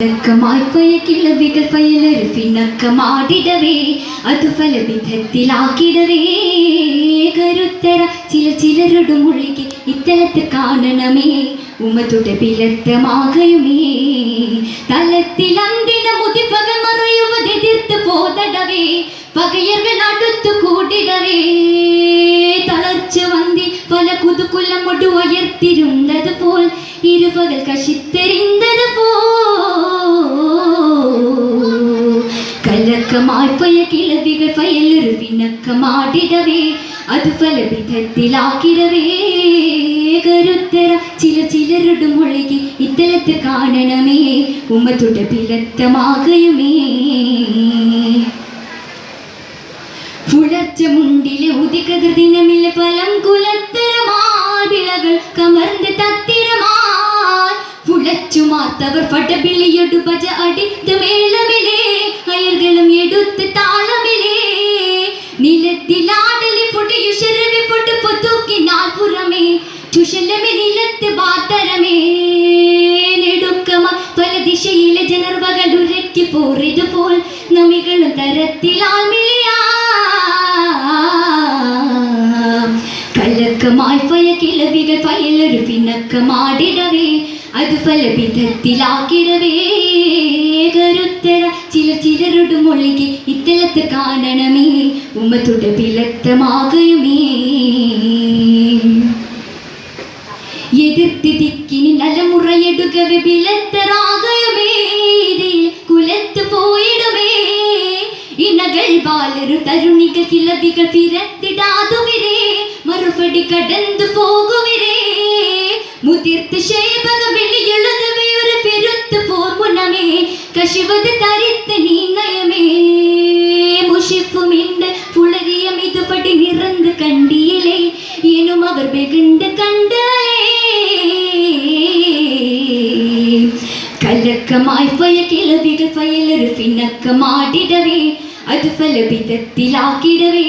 ക്കമായി പയക്കില്ല വികൾ പയലൊരു പിന്നക്കമാടിടവേ അത് പല വിധത്തിലാക്കിടവേ കരുത്തര ചില ചിലരുടെ മുഴുകി ഇത്തലത്ത് കാണണമേ ഉമതുടെ പിലത്തമാകയുമേ തലത്തിൽ അന്തിന മുതിപ്പക മറയുവതെതിർത്ത് പോതടവേ പകയർകൾ അടുത്തു കൂടിടവേ. തളർച്ച വന്തി പല കുതുക്കുലമൊടു ഉയർത്തിരുന്നത് പോൽ ഇരുപകൽ കശിത്തെറിന്ത പോ കലക്കമായി പോയ കിളവികൾ പയലൊരു പിണക്കമാടിടവേ അത് പല വിധത്തിലാക്കിടവേ കരുത്തര ചില ചിലരുടെ മുളകി ഇത്തലത്ത് കാണണമേ. ഉമ്മത്തുടെ പിലത്തമാകയുമേ പുലർച്ച മുണ്ടിലെ ഉദികൃതിനമില്ല ഫലം കുലത്തരമാടിളകൾ കമർന്ന് തത്തിരമാൽ. പുലച്ചു മാത്തവർ പടപിളിയൊടു ഭജ അടിത്ത് എടുത്ത് താളമിലേ. പിണക്കമാടിടവേ അത് പല വിധത്തിലാക്കിടവേ കാണണമേ ഉമ്മത്തുടെ പിലത്തമാകയുമേ എതിർത്ത് ദിക്കിനി നലമുറയെടുകവെ ബിലത്തറാകയുമേ ഇതിൽ കുലത്ത് പോയിടുമേ ഇണകൾ ബാലരു തരുണികൾ കിളവികൾ പിറത്തിടാതുവിരേ മറുപടി കടന്നു പോകുവിരേ മുതിർത്ത് ശേപക വെളിയെഴുതവേ ഒരു പെരുത്ത് പോർമുനമേ കശിവത് തരിത്ത് മുഷിപ്പുമിണ്ട് കണ്ടിയിലേ ഇനും അവർ വെകുണ്ട് കണ്ടാലേ. കലക്കമായി പോയ കിളവികൾ പയലൊരു പിണക്കമാടിടവേ അത് ഫലവിധത്തിലാക്കിടവേ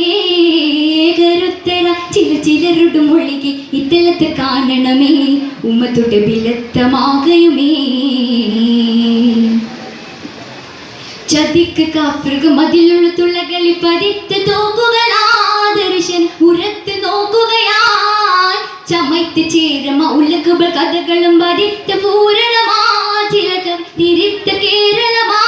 കരുത്തര ചില ചിലരുടെ മൊഴിക്ക് ഇത്തലത്ത് കാണണമേ. ഉമ്മത്തുടെ വിലത്തമാകയുമേ. ചതിക്ക് കാഫൃക മതിലുള്ള തുള്ളകളിൽ പതിത്ത് തോക്കുകളാദർശൻ ഉരത്ത് നോക്കുകയാൽ ചമയ്ത്ത് ചേരമ ഉലക്കുകൾ കഥകളും വരിത്ത പൂരണമാ. ചിലകൾ തിരിത്ത കേരളമാ.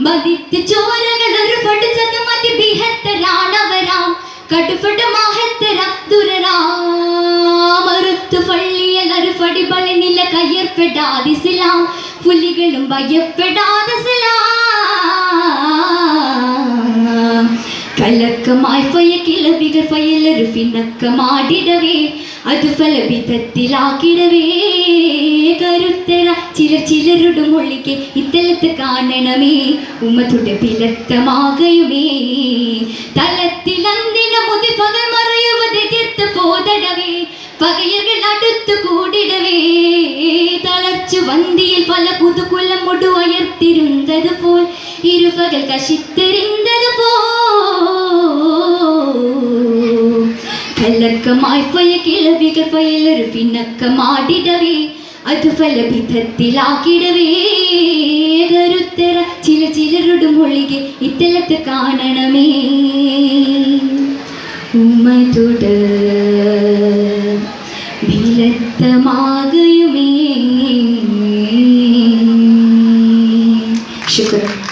മതിത്ത് ചോരകൾ ഒരു പഠിച്ചത് മതി ബിഹത്തരാണവരാം. കടുപട മഹത്തര ദുരരാമറുത്തു പള്ളിയൽ ഒരു പടി നില കയ്യപ്പെടാതിസിലാം പുലികളും ഭയപ്പെടാതിസിലാം കലക്കമായി ഫയക്കിളവികൾ കിളവികൾ പയലൊരു പിണക്കമാടിടവേ അത് ഫലവിധത്തിലാക്കിടവേ കരുത്തര ചില ചിലരുടെ മൊഴിക്ക് ഇത്തലത്ത് കാണണമേ ഉമ്മത്തുടെ പിലത്തമാകയുമേ തലത്തിൽ അന്തിന മുതി പകൽ മറയുവതെതിർത്ത് പോതടവേ പകയകൾ അടുത്തു കൂടിടവേ. തളർച്ചു വന്തിയിൽ പല പുതുകുലം മുടുവയർത്തിരുന്നത് പോൽ ഇരുപകൽ കശിത്തെറിந்தത് പോ കലക്കമായി പോയ കിളവികൾ പയലൊരു പിണക്കമാടിടവേ അത് ഫലഭിതത്തിലാക്കിടവേ കരുത്തര ചില ചിലരുടെ മൊഴികെ ഇത്തലത്ത് കാണണമേ. ഉമ്മതുട് വിലത്തമാകയുമേ ശുക്രം